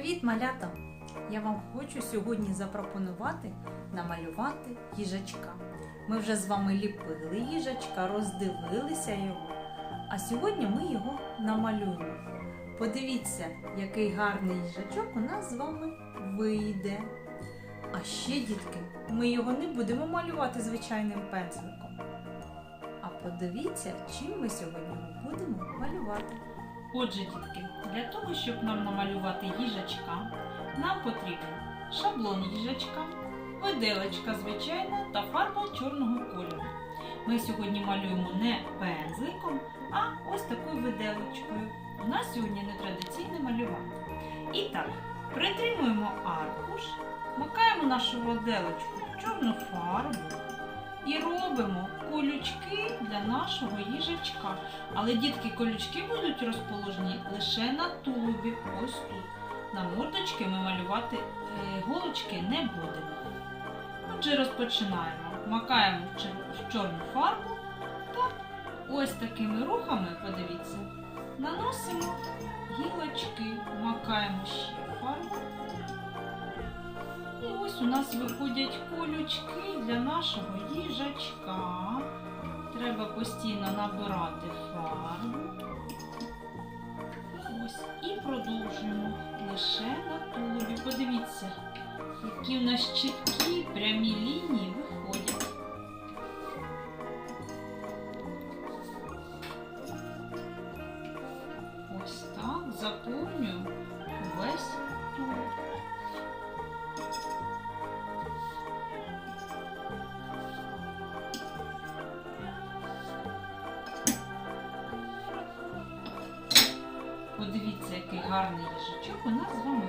Привіт, малята! Я вам хочу сьогодні запропонувати намалювати їжачка. Ми вже з вами ліпили їжачка, роздивилися його, а сьогодні ми його намалюємо. Подивіться, який гарний їжачок у нас з вами вийде. А ще, дітки, ми його не будемо малювати звичайним пензликом. А подивіться, чим ми сьогодні будемо малювати. Отже, дітки, для того, щоб нам намалювати їжачка, нам потрібен шаблон їжачка, виделочка звичайна та фарба чорного кольору. Ми сьогодні малюємо не пензликом, а ось такою виделочкою. У нас сьогодні нетрадиційне малювання. І так, притримуємо аркуш, макаємо нашу виделочку в чорну фарбу і робимо колючки для нашого їжачка. Але дітки колючки будуть розположені лише на тулубі, ось тут. На мордочки ми малювати е, голочки не будемо. Отже, розпочинаємо. Макаємо в чорну фарбу та ось такими рухами, подивіться, наносимо гілочки, макаємо ще ось у нас виходять колючки для нашого їжачка. Треба постійно набирати фарбу. Ось. І продовжуємо лише на тулубі. Подивіться, які в нас чіткі прямі лінії виходять. Подивіться, який гарний їжачок у нас з вами.